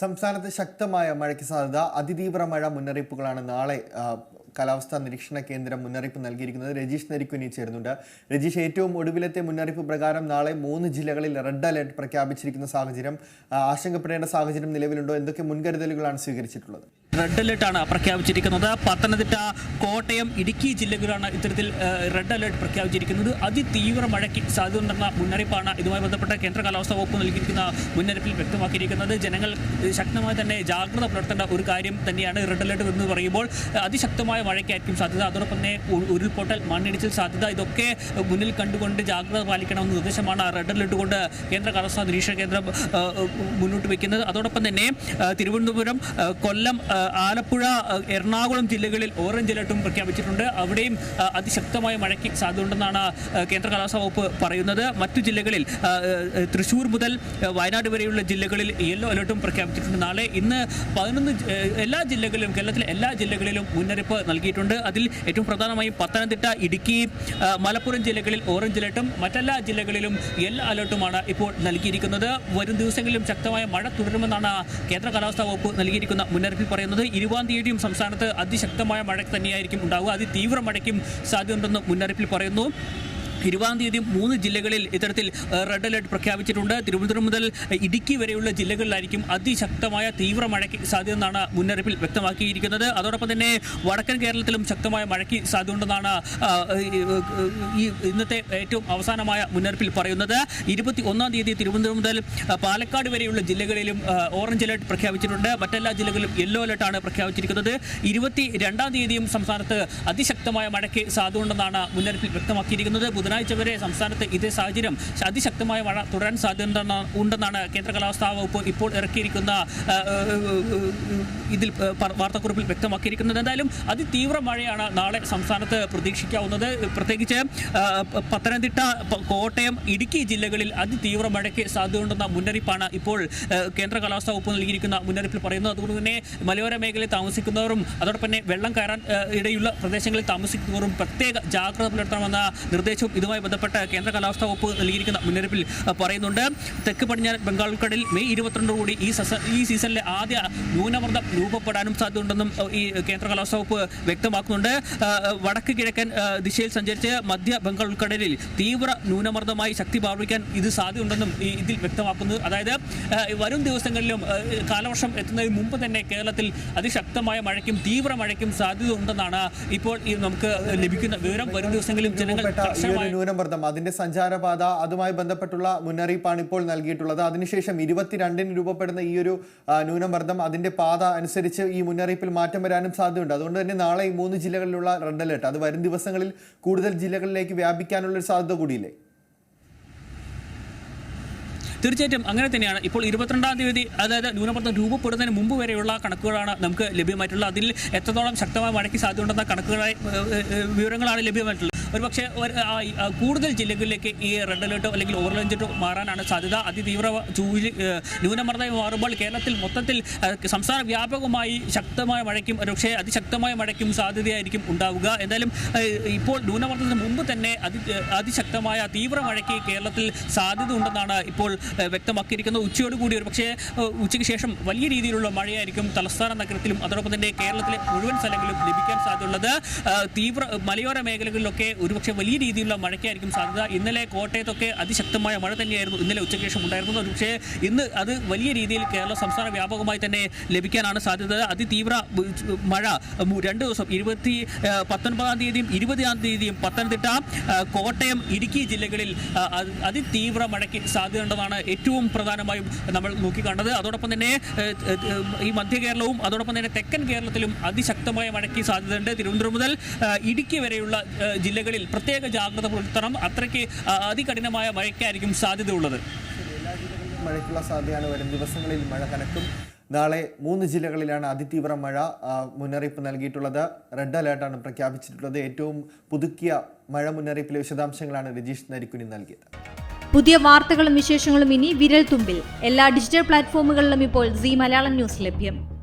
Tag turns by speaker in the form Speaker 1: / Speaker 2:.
Speaker 1: സംസ്ഥാനത്ത് ശക്തമായ മഴയ്ക്ക് സാധ്യത അതിതീവ്ര മഴ മുന്നറിയിപ്പുകളാണ് നാളെ കാലാവസ്ഥാ നിരീക്ഷണ കേന്ദ്രം മുന്നറിയിപ്പ് നൽകിയിരിക്കുന്നത് രജീഷ് നരിക്കുനി ചേരുന്നുണ്ട്. രജീഷ് ഏറ്റവും ഒടുവിലത്തെ മുന്നറിയിപ്പ് പ്രകാരം നാളെ മൂന്ന് ജില്ലകളിൽ റെഡ് അലർട്ട് പ്രഖ്യാപിച്ചിരിക്കുന്ന സാഹചര്യം ആശങ്കപ്പെടേണ്ട സാഹചര്യം നിലവിലുണ്ടോ? എന്തൊക്കെ മുൻകരുതലുകളാണ് സ്വീകരിച്ചിട്ടുള്ളത്?
Speaker 2: റെഡ് അലേർട്ടാണ് പ്രഖ്യാപിച്ചിരിക്കുന്നത്. പത്തനംതിട്ട കോട്ടയം ഇടുക്കി ജില്ലകളാണ് ഇത്തരത്തിൽ റെഡ് അലേർട്ട് പ്രഖ്യാപിച്ചിരിക്കുന്നത്. അതിതീവ്ര മഴയ്ക്ക് സാധ്യതയുണ്ടെന്ന മുന്നറിയിപ്പാണ് ഇതുമായി ബന്ധപ്പെട്ട കേന്ദ്ര കാലാവസ്ഥാ വകുപ്പ് നൽകിയിരിക്കുന്ന മുന്നറിയിപ്പിൽ വ്യക്തമാക്കിയിരിക്കുന്നത്. ജനങ്ങൾ ശക്തമായി തന്നെ ജാഗ്രത പുലർത്തേണ്ട ഒരു കാര്യം തന്നെയാണ് റെഡ് അലേർട്ട് എന്ന് പറയുമ്പോൾ ഏഹ്, അതിശക്തമായ മഴയ്ക്കായിരിക്കും സാധ്യത. അതോടൊപ്പം തന്നെ ഉരുൾപൊട്ടൽ മണ്ണിടിച്ചിൽ സാധ്യത ഇതൊക്കെ മുന്നിൽ കണ്ടുകൊണ്ട് ജാഗ്രത പാലിക്കണമെന്ന നിർദ്ദേശമാണ് റെഡ് അലർട്ട് കൊണ്ട് കേന്ദ്ര കാലാവസ്ഥാ നിരീക്ഷണ കേന്ദ്രം മുന്നോട്ട് വയ്ക്കുന്നത് അതോടൊപ്പം തന്നെ തിരുവനന്തപുരം കൊല്ലം ആലപ്പുഴ എറണാകുളം ജില്ലകളിൽ ഓറഞ്ച് അലർട്ടും പ്രഖ്യാപിച്ചിട്ടുണ്ട്. അവിടെയും അതിശക്തമായ മഴയ്ക്ക് സാധ്യത ഉണ്ടെന്നാണ് കേന്ദ്ര കാലാവസ്ഥാ വകുപ്പ് പറയുന്നത്. മറ്റു ജില്ലകളിൽ തൃശ്ശൂർ മുതൽ വയനാട് വരെയുള്ള ജില്ലകളിൽ യെല്ലോ അലർട്ടും പ്രഖ്യാപിച്ചിട്ടുണ്ട്. നാളെ ഇന്ന് പതിനൊന്ന് എല്ലാ ജില്ലകളിലും കേരളത്തിലെ എല്ലാ ജില്ലകളിലും മുന്നറിയിപ്പ് നൽകിയിട്ടുണ്ട്. അതിൽ ഏറ്റവും പ്രധാനമായും പത്തനംതിട്ട ഇടുക്കി മലപ്പുറം ജില്ലകളിൽ ഓറഞ്ച് അലർട്ടും മറ്റെല്ലാ ജില്ലകളിലും യെല്ലോ അലർട്ടുമാണ് ഇപ്പോൾ നൽകിയിരിക്കുന്നത്. വരും ദിവസങ്ങളിലും ശക്തമായ മഴ തുടരുമെന്നാണ് കേന്ദ്ര കാലാവസ്ഥാ വകുപ്പ് നൽകിയിരിക്കുന്ന മുന്നറിയിപ്പിൽ പറയുന്നത്. ഇരുപതാം തീയതിയും സംസ്ഥാനത്ത് അതിശക്തമായ മഴ തന്നെയായിരിക്കും ഉണ്ടാവുക. അതിതീവ്ര മഴയ്ക്കും സാധ്യതയുണ്ടെന്ന് മുന്നറിയിപ്പിൽ പറയുന്നു. ഇരുപതാം മൂന്ന് ജില്ലകളിൽ ഇത്തരത്തിൽ റെഡ് അലർട്ട് പ്രഖ്യാപിച്ചിട്ടുണ്ട്. തിരുവനന്തപുരം മുതൽ ഇടുക്കി വരെയുള്ള ജില്ലകളിലായിരിക്കും അതിശക്തമായ തീവ്ര മഴയ്ക്ക് സാധ്യതയെന്നാണ് മുന്നറിയിപ്പിൽ വ്യക്തമാക്കിയിരിക്കുന്നത്. അതോടൊപ്പം തന്നെ വടക്കൻ കേരളത്തിലും ശക്തമായ മഴയ്ക്ക് സാധ്യതയുണ്ടെന്നാണ് ഈ, ഇന്നത്തെ ഏറ്റവും അവസാനമായ മുന്നറിയിപ്പിൽ പറയുന്നത്. ഇരുപത്തി ഒന്നാം തീയതി തിരുവനന്തപുരം മുതൽ പാലക്കാട് വരെയുള്ള ജില്ലകളിലും ഓറഞ്ച് അലർട്ട് പ്രഖ്യാപിച്ചിട്ടുണ്ട്. മറ്റെല്ലാ ജില്ലകളിലും യെല്ലോ അലർട്ടാണ് പ്രഖ്യാപിച്ചിരിക്കുന്നത്. ഇരുപത്തി രണ്ടാം തീയതിയും സംസ്ഥാനത്ത് അതിശക്തമായ മഴയ്ക്ക് സാധ്യതയുണ്ടെന്നാണ് മുന്നറിയിപ്പിൽ വ്യക്തമാക്കിയിരിക്കുന്നത്. ബുധനാഴ്ച വരെ സംസ്ഥാനത്ത് ഇതേ സാഹചര്യം അതിശക്തമായ മഴ തുടരാൻ സാധ്യത ഉണ്ടെന്നാണ് കേന്ദ്ര കാലാവസ്ഥാ വകുപ്പ് ഇപ്പോൾ ഇറക്കിയിരിക്കുന്ന ഇതിൽ വാർത്താക്കുറിപ്പിൽ വ്യക്തമാക്കിയിരിക്കുന്നത്. എന്തായാലും അതിതീവ്ര മഴയാണ് നാളെ സംസ്ഥാനത്ത് പ്രതീക്ഷിക്കാവുന്നത്. പ്രത്യേകിച്ച് പത്തനംതിട്ട കോട്ടയം ഇടുക്കി ജില്ലകളിൽ അതിതീവ്ര മഴയ്ക്ക് സാധ്യതയുണ്ടെന്ന മുന്നറിയിപ്പാണ് ഇപ്പോൾ കേന്ദ്ര കാലാവസ്ഥാ വകുപ്പ് നൽകിയിരിക്കുന്ന മുന്നറിയിപ്പിൽ പറയുന്നത്. അതുകൊണ്ട് തന്നെ മലയോര മേഖലയിൽ താമസിക്കുന്നവരും അതോടൊപ്പം തന്നെ വെള്ളം കയറാൻ ഇടയുള്ള പ്രദേശങ്ങളിൽ താമസിക്കുന്നവരും പ്രത്യേക ജാഗ്രത പുലർത്തണമെന്ന നിർദ്ദേശവും ഇതുമായി ബന്ധപ്പെട്ട് കേന്ദ്ര കാലാവസ്ഥാ വകുപ്പ് നൽകിയിരിക്കുന്ന മുന്നറിയിപ്പിൽ പറയുന്നുണ്ട്. തെക്ക് പടിഞ്ഞാറ് ബംഗാൾ ഉൾക്കടലിൽ മെയ് ഇരുപത്തിരണ്ടോടുകൂടി ഈ സസ- ഈ സീസണിലെ ആദ്യ ന്യൂനമർദ്ദം രൂപപ്പെടാനും സാധ്യതയുണ്ടെന്നും ഈ കേന്ദ്ര കാലാവസ്ഥാ വകുപ്പ് വ്യക്തമാക്കുന്നുണ്ട്. വടക്ക് കിഴക്കൻ ദിശയിൽ സഞ്ചരിച്ച് മധ്യ ബംഗാൾ ഉൾക്കടലിൽ തീവ്ര ന്യൂനമർദ്ദമായി ശക്തി പ്രാപിക്കാൻ ഇത് സാധ്യതയുണ്ടെന്നും ഇതിൽ വ്യക്തമാക്കുന്നു. അതായത് വരും ദിവസങ്ങളിലും കാലവർഷം എത്തുന്നതിന് മുമ്പ് തന്നെ കേരളത്തിൽ അതിശക്തമായ മഴയ്ക്കും തീവ്ര മഴയ്ക്കും സാധ്യത ഉണ്ടെന്നാണ് ഇപ്പോൾ നമുക്ക് ലഭിക്കുന്ന വിവരം. വരും ദിവസങ്ങളിലും ജനങ്ങൾ കർശനമായ
Speaker 1: ന്യൂനമർദ്ദം അതിന്റെ സഞ്ചാരപാത അതുമായി ബന്ധപ്പെട്ടുള്ള മുന്നറിയിപ്പാണ് ഇപ്പോൾ നൽകിയിട്ടുള്ളത്. അതിനുശേഷം ഇരുപത്തിരണ്ടിന് രൂപപ്പെടുന്ന ഈ ഒരു ന്യൂനമർദ്ദം അതിന്റെ പാത അനുസരിച്ച് ഈ മുന്നറിയിപ്പിൽ മാറ്റം വരാനും സാധ്യതയുണ്ട്. അതുകൊണ്ട് തന്നെ നാളെ ഈ മൂന്ന് ജില്ലകളിലുള്ള റെഡ് അലേർട്ട് അത് വരും ദിവസങ്ങളിൽ കൂടുതൽ ജില്ലകളിലേക്ക് വ്യാപിക്കാനുള്ള ഒരു സാധ്യത കൂടിയില്ലേ?
Speaker 2: തീർച്ചയായിട്ടും അങ്ങനെ തന്നെയാണ്. ഇപ്പോൾ ഇരുപത്തിരണ്ടാം തീയതി അതായത് ന്യൂനമർദ്ദം രൂപപ്പെടുന്നതിന് മുമ്പ് വരെയുള്ള കണക്കുകളാണ് നമുക്ക് ലഭ്യമായിട്ടുള്ളത്. അതിൽ എത്രത്തോളം ശക്തമായ മഴയ്ക്ക് സാധ്യതയുണ്ടെന്ന കണക്കുകളായി വിവരങ്ങളാണ് ലഭ്യമായിട്ടുള്ളത്. ഒരുപക്ഷെ കൂടുതൽ ജില്ലകളിലേക്ക് ഈ റെഡ് അലേർട്ടോ അല്ലെങ്കിൽ ഓറഞ്ച് അലേർട്ടോ മാറാനാണ് സാധ്യത. അതിതീവ്ര ചൂഴി ന്യൂനമർദ്ദമായി ന്യൂനമർദ്ദം മാറുമ്പോൾ കേരളത്തിൽ മൊത്തത്തിൽ സംസ്ഥാന വ്യാപകമായി ശക്തമായ മഴയ്ക്കും ഒരുപക്ഷെ അതിശക്തമായ മഴയ്ക്കും സാധ്യതയായിരിക്കും ഉണ്ടാവുക. എന്തായാലും ഇപ്പോൾ ന്യൂനമർദ്ദത്തിന് മുമ്പ് തന്നെ അതി അതിശക്തമായ തീവ്ര മഴയ്ക്ക് കേരളത്തിൽ സാധ്യത ഉണ്ടെന്നാണ് ഇപ്പോൾ വ്യക്തമാക്കിയിരിക്കുന്നത്. ഉച്ചയോടുകൂടി ഒരു പക്ഷേ ഉച്ചയ്ക്ക് ശേഷം വലിയ രീതിയിലുള്ള മഴയായിരിക്കും തലസ്ഥാന നഗരത്തിലും അതോടൊപ്പം തന്നെ കേരളത്തിലെ മുഴുവൻ സ്ഥലങ്ങളിലും ലഭിക്കാൻ സാധ്യതയുള്ളത്. തീവ്ര മലയോര മേഖലകളിലൊക്കെ ഒരുപക്ഷെ വലിയ രീതിയിലുള്ള മഴയ്ക്കായിരിക്കും സാധ്യത. ഇന്നലെ കോട്ടയത്തൊക്കെ അതിശക്തമായ മഴ തന്നെയായിരുന്നു ഇന്നലെ ഉച്ചയ്ക്ക് ശേഷം ഉണ്ടായിരുന്നത്. ഒരുപക്ഷെ ഇന്ന് അത് വലിയ രീതിയിൽ കേരള സംസ്ഥാന വ്യാപകമായി തന്നെ ലഭിക്കാനാണ് സാധ്യത. അതിതീവ്ര മഴ രണ്ട് ദിവസം ഇരുപത്തി പത്തൊൻപതാം തീയതിയും ഇരുപതാം തീയതിയും പത്തനംതിട്ട കോട്ടയം ഇടുക്കി ജില്ലകളിൽ അതിതീവ്ര മഴയ്ക്ക് സാധ്യതയുണ്ടെന്നാണ് ഏറ്റവും പ്രധാനമായും നമ്മൾ നോക്കിക്കണ്ടത് അതോടൊപ്പം തന്നെ ഈ മധ്യ കേരളവും അതോടൊപ്പം തന്നെ തെക്കൻ കേരളത്തിലും അതിശക്തമായ മഴയ്ക്ക് സാധ്യതയുണ്ട്. തിരുവനന്തപുരം മുതൽ ഇടുക്കി വരെയുള്ള ഏഹ്, ജില്ലകളിൽ പ്രത്യേക ജാഗ്രത പുലർത്തണം. അത്രയ്ക്ക് അതികഠിനമായ മഴയ്ക്കായിരിക്കും സാധ്യതയുള്ളത്.
Speaker 1: മഴയ്ക്കുള്ള സാധ്യതയാണ്. വരും ദിവസങ്ങളിൽ മഴ കനക്കും. നാളെ മൂന്ന് ജില്ലകളിലാണ് അതിതീവ്ര മഴ മുന്നറിയിപ്പ് നൽകിയിട്ടുള്ളത്. റെഡ് അലേർട്ടാണ് പ്രഖ്യാപിച്ചിട്ടുള്ളത്. ഏറ്റവും പുതുക്കിയ മഴ മുന്നറിയിപ്പിലെ വിശദാംശങ്ങളാണ് രജീഷ് നരിക്കുനി നൽകിയത്.
Speaker 3: പുതിയ വാർത്തകളും വിശേഷങ്ങളും ഇനി വിരൽ തുമ്പിൽ എല്ലാ ഡിജിറ്റൽ പ്ലാറ്റ്ഫോമുകളിലും ഇപ്പോൾ സി മലയാളം ന്യൂസ് ലഭ്യം.